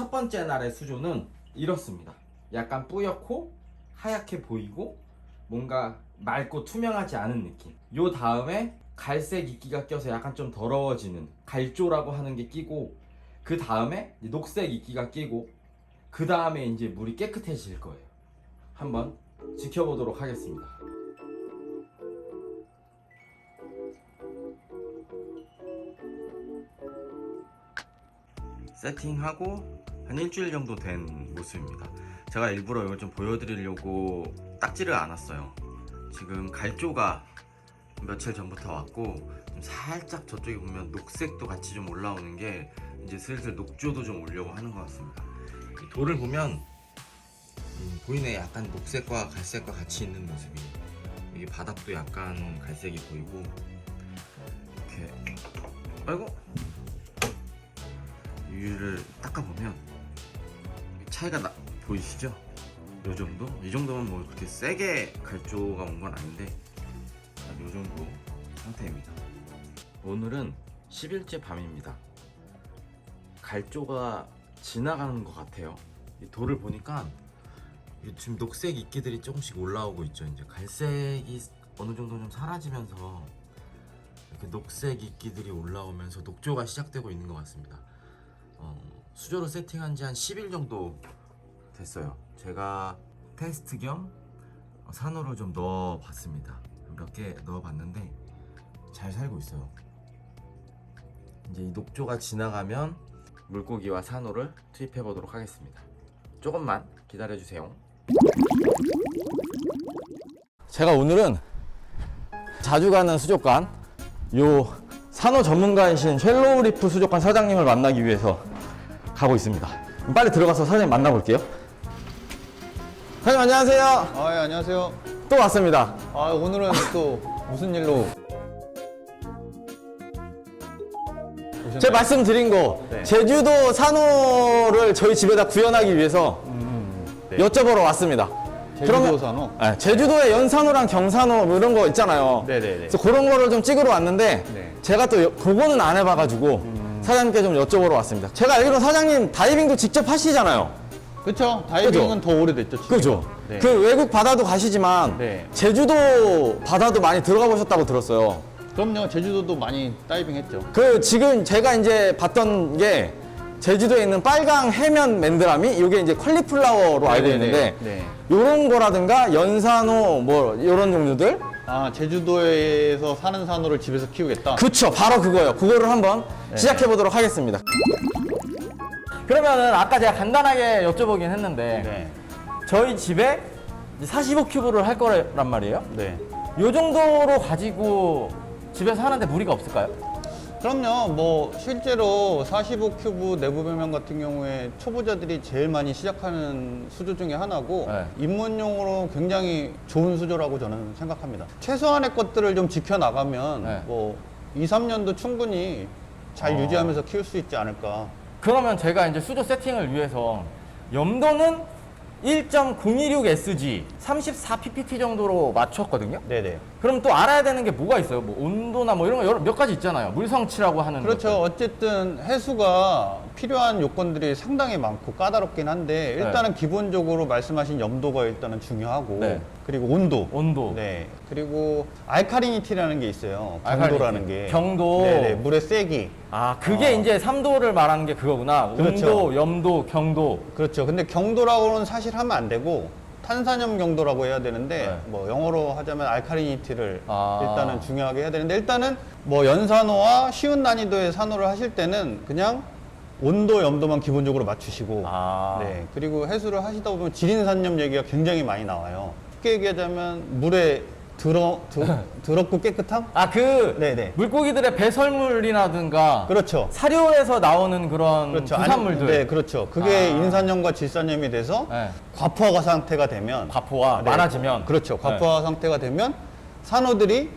첫 번째 날의 수조는 이렇습니다. 약간 뿌옇고 하얗게 보이고 뭔가 맑고 투명하지 않은 느낌. 요 다음에 갈색 이끼가 껴서 약간 좀 더러워지는 갈조라고 하는 게 끼고 그 다음에 녹색 이끼가 끼고 그 다음에 이제 물이 깨끗해질 거예요. 한번 지켜보도록 하겠습니다. 세팅하고 한 일주일 정도 된 모습입니다. 제가 일부러 이걸 좀 보여드리려고 딱지를 않았어요. 지금 갈조가 며칠 전부터 왔고 좀 살짝 저쪽에 보면 녹색도 같이 좀 올라오는 게 이제 슬슬 녹조도 좀 오려고 하는 것 같습니다. 이 돌을 보면 음, 보이네 약간 녹색과 갈색과 같이 있는 모습이 이게 바닥도 약간 갈색이 보이고 이렇게 아이고 위를 닦아보면 차이가 나, 보이시죠? 요 정도? 이 정도면 뭐 그렇게 세게 갈조가 온 건 아닌데 요 정도 상태입니다. 오늘은 10일째 밤입니다. 갈조가 지나가는 것 같아요. 이 돌을 보니까 이 지금 녹색 이끼들이 조금씩 올라오고 있죠. 이제 갈색이 어느 정도 좀 사라지면서 이렇게 녹색 이끼들이 올라오면서 녹조가 시작되고 있는 것 같습니다. 어, 수조로 세팅한 지 한 10일 정도 됐어요. 제가 테스트 겸 산호를 좀 넣어봤습니다. 몇 개 넣어봤는데 잘 살고 있어요. 이제 이 녹조가 지나가면 물고기와 산호를 투입해 보도록 하겠습니다. 조금만 기다려 주세요. 제가 오늘은 자주 가는 수족관 요 산호 전문가이신 쉘로우 리프 수족관 사장님을 만나기 위해서 가고 있습니다. 그럼 빨리 들어가서 사장님 만나볼게요. 사장님 안녕하세요. 아, 예, 안녕하세요. 또 왔습니다. 아, 오늘은 또 무슨 일로? 오셨나요? 제가 말씀드린 거 네. 제주도 산호를 저희 집에다 구현하기 위해서 네. 여쭤보러 왔습니다. 제주도 그러면- 산호? 네, 제주도에 연산호랑 경산호 뭐 이런 거 있잖아요. 네네네. 그래서 그런 거를 좀 찍으러 왔는데 네. 제가 또 여- 그거는 안 해봐가지고 사장님께 좀 여쭤보러 왔습니다. 제가 알기로 사장님 다이빙도 직접 하시잖아요. 그쵸? 다이빙은 더 오래됐죠. 지금. 그죠? 네. 그 외국 바다도 가시지만 네. 제주도 바다도 많이 들어가 보셨다고 들었어요. 그럼요. 제주도도 많이 다이빙 했죠. 그 지금 제가 이제 봤던 게 제주도에 있는 빨강 해면 맨드라미 이게 이제 컬리플라워로 알고 네네네. 있는데 네. 요런 거라든가 연산호 뭐 요런 종류들 아, 제주도에서 사는 산호를 집에서 키우겠다? 그쵸 바로 그거예요 그거를 한번 네. 시작해 보도록 하겠습니다 그러면은 아까 제가 간단하게 여쭤보긴 했는데 네. 저희 집에 45큐브를 할 거란 말이에요 네. 요 정도로 가지고 집에서 하는데 무리가 없을까요? 그럼요. 뭐 실제로 45큐브 내부 배면 같은 경우에 초보자들이 제일 많이 시작하는 수조 중에 하나고 네. 입문용으로 굉장히 좋은 수조라고 저는 생각합니다. 최소한의 것들을 좀 지켜 나가면 네. 뭐 2, 3년도 충분히 잘 어. 유지하면서 키울 수 있지 않을까. 그러면 제가 이제 수조 세팅을 위해서 염도는 1.026SG 34ppt 정도로 맞췄거든요. 네네. 그럼 또 알아야 되는 게 뭐가 있어요? 뭐 온도나 뭐 이런 거 여러 몇 가지 있잖아요. 물성치라고 하는 그렇죠. 어쨌든 해수가 필요한 요건들이 상당히 많고 까다롭긴 한데 일단은 기본적으로 말씀하신 염도가 일단은 중요하고 네. 그리고 온도. 온도. 네. 그리고 알카리니티라는 게 있어요. 경도라는 게. 경도. 네네. 물의 세기. 아 그게 어. 이제 3도를 말하는 게 그거구나. 그렇죠. 온도, 염도, 경도. 그렇죠. 근데 경도라고는 사실 하면 안 되고 탄산염 경도라고 해야 되는데 네. 뭐 영어로 하자면 알카리니티를 아. 일단은 중요하게 해야 되는데 일단은 뭐 연산호와 쉬운 난이도의 산호를 하실 때는 그냥 온도, 염도만 기본적으로 맞추시고 아. 네. 그리고 해수를 하시다 보면 지린산염 얘기가 굉장히 많이 나와요. 쉽게 얘기하자면 물에 더러, 더, 더럽고 깨끗함? 아그 네네. 물고기들의 배설물이라든가 그렇죠. 사료에서 나오는 그런 그렇죠. 부산물들. 네, 그렇죠. 그게 아. 인산염과 질산염이 돼서 네. 과포화 상태가 되면 과포가 네. 많아지면. 그렇죠. 네. 과포화 상태가 되면 산호들이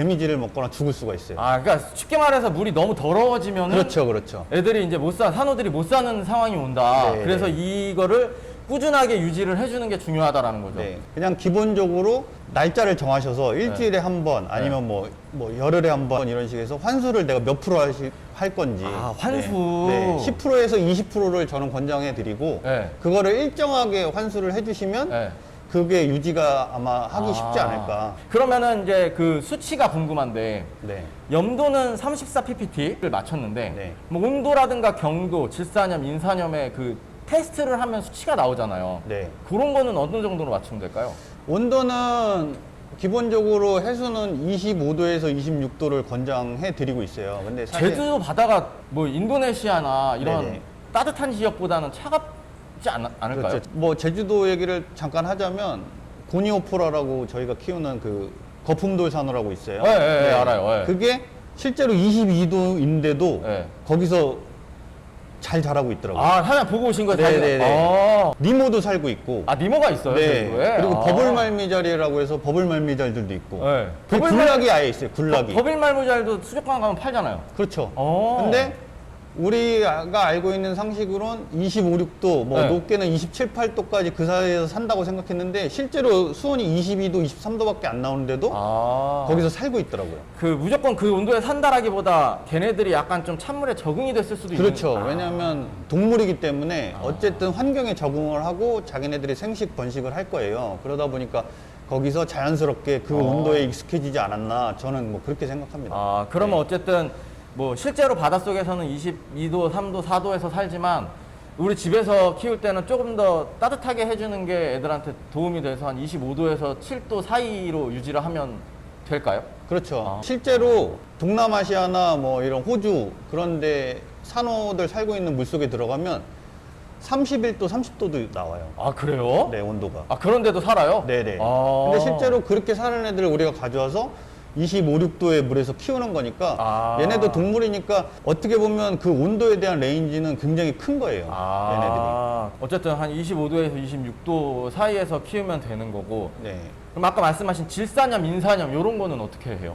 데미지를 먹거나 죽을 수가 있어요. 아 그러니까 쉽게 말해서 물이 너무 더러워지면은 그렇죠, 그렇죠. 애들이 이제 못 사, 산호들이 못 사는 상황이 온다. 네, 그래서 네. 이거를 꾸준하게 유지를 해주는 게 중요하다라는 거죠. 네, 그냥 기본적으로 날짜를 정하셔서 일주일에 한 번 아니면 뭐, 뭐 열흘에 한 번 이런 식에서 환수를 내가 몇 프로 하시, 할 건지 아, 환수. 네, 10%에서 20%를 저는 권장해 드리고 네. 그거를 일정하게 환수를 해주시면 네. 그게 유지가 아마 하기 쉽지 아. 않을까 그러면은 이제 그 수치가 궁금한데 네. 염도는 34 ppt를 맞췄는데 네. 뭐 온도라든가 경도, 질산염, 인산염의 그 테스트를 하면 수치가 나오잖아요. 네. 그런 거는 어느 정도로 맞추면 될까요? 온도는 기본적으로 해수는 25도에서 26도를 권장해 드리고 있어요. 근데 사실 제주도 바다가 뭐 인도네시아나 이런 네네. 따뜻한 지역보다는 차갑 지 않, 않을까요? 그렇죠. 뭐 제주도 얘기를 잠깐 하자면 고니오포라라고 저희가 키우는 그 거품돌 산호라고 있어요. 네, 네, 네, 알아요. 네. 그게 실제로 22도인데도 네. 거기서 잘 자라고 있더라고요. 아, 하나 보고 오신 거예요? 네네네. 아, 니모도 살고 있고. 아, 니모가 있어요, 네. 제주도에? 그리고 아. 버블말미자리라고 해서 버블말미잘들도 있고. 네. 그 버블말- 굴락이 아예 있어요. 굴락이. 버빌말무잘도 수족관 가면 팔잖아요. 그렇죠. 어. 근데 우리가 알고 있는 상식으로는 25, 6도, 뭐 네. 높게는 27, 8도까지 그 사이에서 산다고 생각했는데 실제로 수온이 22도, 23도밖에 안 나오는데도 아. 거기서 살고 있더라고요. 그 무조건 그 온도에 산다라기보다 걔네들이 약간 좀 찬물에 적응이 됐을 수도 그렇죠. 있는. 아. 왜냐하면 동물이기 때문에 어쨌든 환경에 적응을 하고 자기네들이 생식 번식을 할 거예요. 그러다 보니까 거기서 자연스럽게 그 어. 온도에 익숙해지지 않았나 저는 뭐 그렇게 생각합니다. 아, 그러면 네. 어쨌든 뭐 실제로 바닷속에서는 22도, 3도, 4도에서 살지만 우리 집에서 키울 때는 조금 더 따뜻하게 해주는 게 애들한테 도움이 돼서 한 25도에서 7도 사이로 유지를 하면 될까요? 그렇죠. 아. 실제로 동남아시아나 뭐 이런 호주 그런데 산호들 살고 있는 물 속에 들어가면 31도, 30도도 나와요. 아, 그래요? 네, 온도가. 아, 그런데도 살아요? 네네. 아. 근데 실제로 그렇게 사는 애들을 우리가 가져와서 25, 6도의 물에서 키우는 거니까 아. 얘네도 동물이니까 어떻게 보면 그 온도에 대한 레인지는 굉장히 큰 거예요. 얘네들이. 아, 어쨌든 한 25도에서 26도 사이에서 키우면 되는 거고. 네. 그럼 아까 말씀하신 질산염, 인산염 이런 거는 어떻게 해요?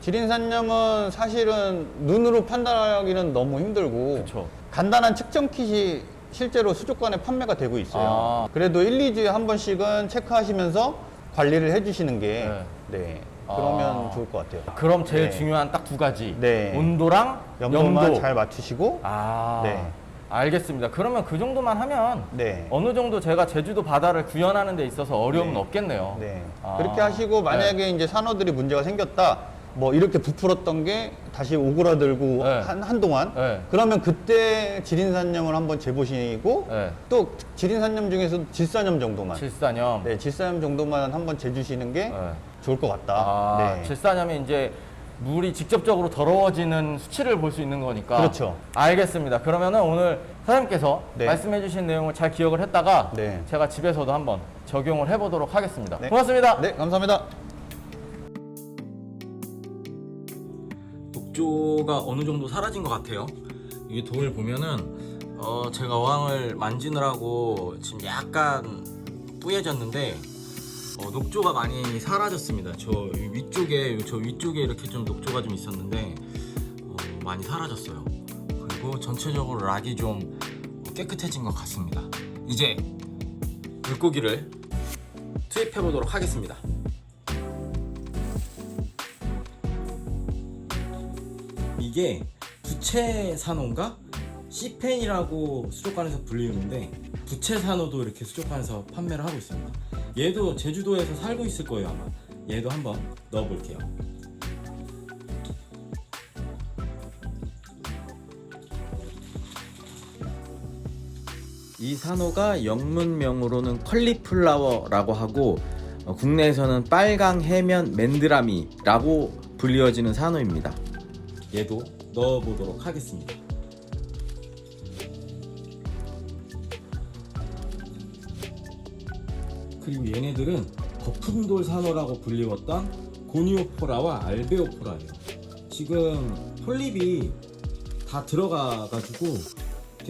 지린산염은 사실은 눈으로 판단하기는 너무 힘들고 그렇죠. 간단한 측정 kit이 실제로 수족관에 판매가 되고 있어요. 아. 그래도 1, 2주에 한 번씩은 체크하시면서 관리를 해주시는 게 네. 그러면 아. 좋을 것 같아요. 그럼 제일 네. 중요한 딱 두 가지. 네. 온도랑 염도만 염도. 잘 맞추시고 아. 네. 알겠습니다. 그러면 그 정도만 하면 네. 어느 정도 제가 제주도 바다를 구현하는 데 있어서 어려움은 네. 없겠네요. 네. 아. 그렇게 하시고 만약에 이제 산호들이 문제가 생겼다. 뭐 이렇게 부풀었던 게 다시 오그라들고 네. 한, 한동안 네. 그러면 그때 지린산염을 한번 재보시고 네. 또 지린산염 중에서도 질산염 정도만 질산염. 네, 질산염 정도만 한번 재주시는 게 네. 좋을 것 같다. 아, 네. 질산염이 이제 물이 직접적으로 더러워지는 수치를 볼 수 있는 거니까. 그렇죠. 알겠습니다. 그러면은 오늘 사장님께서 네. 말씀해주신 내용을 잘 기억을 했다가 네. 제가 집에서도 한번 적용을 해보도록 하겠습니다. 네. 고맙습니다. 네, 감사합니다. 독조가 어느 정도 사라진 것 같아요. 이게 돌 보면은 어, 제가 어항을 만지느라고 지금 약간 뿌얘졌는데 어, 녹조가 많이 사라졌습니다. 저 위쪽에 저 위쪽에 이렇게 좀 녹조가 좀 있었는데 어, 많이 사라졌어요. 그리고 전체적으로 락이 좀 깨끗해진 것 같습니다. 이제 물고기를 투입해 보도록 하겠습니다. 이게 부채 산호인가? 시펜이라고 수족관에서 불리는데 부채 산호도 이렇게 수족관에서 판매를 하고 있습니다. 얘도 제주도에서 살고 있을 거예요 아마. 얘도 한번 넣어볼게요. 이 산호가 영문명으로는 컬리플라워라고 하고 어, 국내에서는 빨강 해면 맨드라미라고 불리어지는 산호입니다. 얘도 넣어보도록 하겠습니다. 그리고 얘네들은 거품돌 산호라고 불리웠던 고니오포라와 알베오포라예요. 지금 폴립이 다 들어가가지고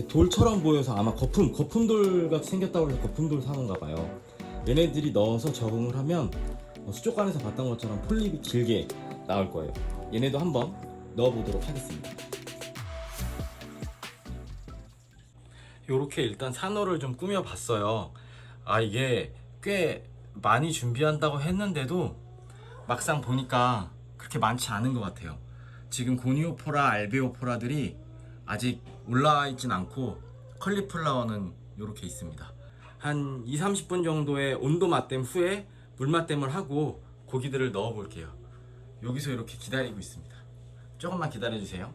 돌처럼 보여서 아마 거품 거품돌 같이 생겼다고 해서 거품돌 산호인가 봐요. 얘네들이 넣어서 적응을 하면 어, 수족관에서 봤던 것처럼 폴립이 길게 나올 거예요. 얘네도 한번 넣어보도록 하겠습니다. 요렇게 일단 산호를 좀 꾸며봤어요. 아 이게 꽤 많이 준비한다고 했는데도 막상 보니까 그렇게 많지 않은 것 같아요. 지금 고니오포라, 알베오포라들이 아직 올라와 있진 않고 컬리플라워는 이렇게 있습니다. 한 2, 30분 정도의 온도 맞댐 후에 물 맞댐을 하고 고기들을 넣어 볼게요. 여기서 이렇게 기다리고 있습니다. 조금만 기다려 주세요.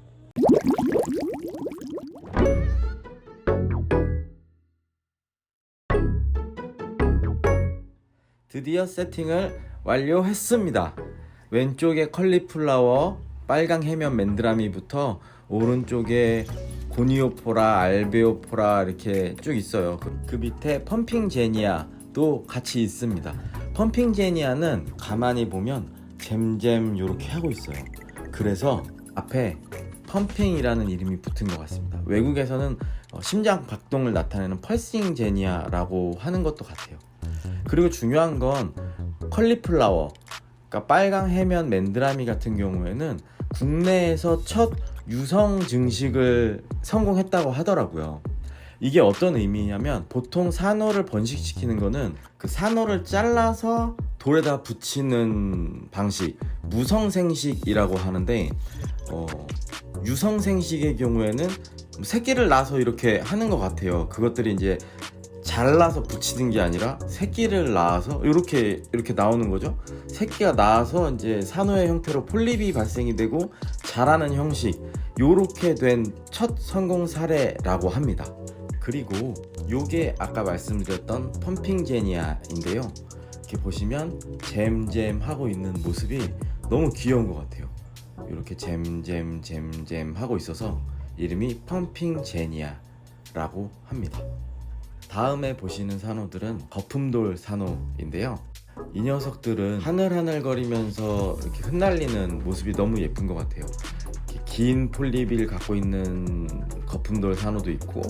드디어 세팅을 완료했습니다. 왼쪽에 컬리플라워, 빨강 해면 맨드라미부터 오른쪽에 고니오포라, 알베오포라 이렇게 쭉 있어요. 그, 그 밑에 펌핑 제니아도 같이 있습니다. 펌핑 제니아는 가만히 보면 잼잼 이렇게 하고 있어요. 그래서 앞에 펌핑이라는 이름이 붙은 것 같습니다. 외국에서는 어, 심장 박동을 나타내는 펄싱 제니아라고 하는 것도 같아요. 그리고 중요한 건 컬리플라워, 그러니까 빨강 해면 맨드라미 같은 경우에는 국내에서 첫 유성 증식을 성공했다고 하더라고요. 이게 어떤 의미냐면 보통 산호를 번식시키는 거는 그 산호를 잘라서 돌에다 붙이는 방식 무성생식이라고 하는데 어, 유성생식의 경우에는 새끼를 낳아서 이렇게 하는 것 같아요. 그것들이 이제 잘라서 붙이는 게 아니라 새끼를 낳아서 이렇게 이렇게 나오는 거죠. 새끼가 나와서 이제 산호의 형태로 폴립이 발생이 되고 자라는 형식 요렇게 된 첫 성공 사례라고 합니다. 그리고 요게 아까 말씀드렸던 펌핑 제니아인데요. 이렇게 보시면 잼잼 하고 있는 모습이 너무 귀여운 것 같아요. 이렇게 잼잼 잼잼 하고 있어서 이름이 펌핑 제니아라고 합니다. 다음에 보시는 산호들은 거품돌 산호인데요. 이 녀석들은 하늘하늘거리면서 이렇게 흩날리는 모습이 너무 예쁜 것 같아요. 긴 폴립을 갖고 있는 거품돌 산호도 있고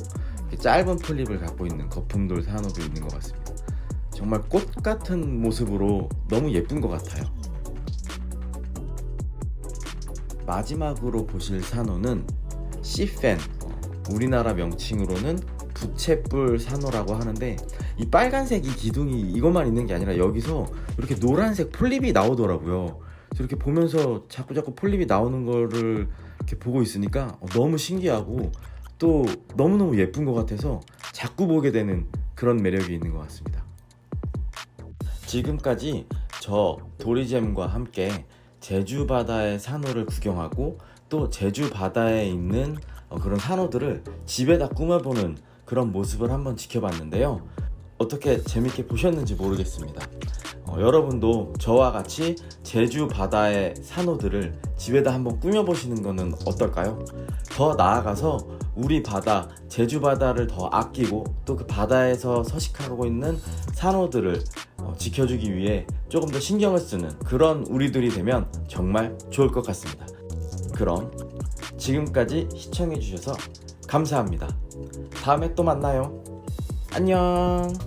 짧은 폴립을 갖고 있는 거품돌 산호도 있는 것 같습니다. 정말 꽃 같은 모습으로 너무 예쁜 것 같아요. 마지막으로 보실 산호는 어, 우리나라 명칭으로는 부채뿔 산호라고 하는데 이 빨간색 이 기둥이 이것만 있는 게 아니라 여기서 이렇게 노란색 폴립이 나오더라고요. 이렇게 보면서 자꾸 자꾸 폴립이 나오는 거를 이렇게 보고 있으니까 어, 너무 신기하고 또 너무너무 예쁜 것 같아서 자꾸 보게 되는 그런 매력이 있는 것 같습니다. 지금까지 저 도리잼과 함께 제주 바다의 산호를 구경하고 또 제주 바다에 있는 어, 그런 산호들을 집에다 꾸며보는 그런 모습을 한번 지켜봤는데요. 어떻게 재밌게 보셨는지 모르겠습니다. 어, 여러분도 저와 같이 제주 바다의 산호들을 집에다 한번 꾸며보시는 것은 어떨까요? 더 나아가서 우리 바다, 제주 바다를 더 아끼고 또 그 바다에서 서식하고 있는 산호들을 어, 지켜주기 위해 조금 더 신경을 쓰는 그런 우리들이 되면 정말 좋을 것 같습니다. 그럼 지금까지 시청해주셔서 감사합니다. 다음에 또 만나요. 안녕.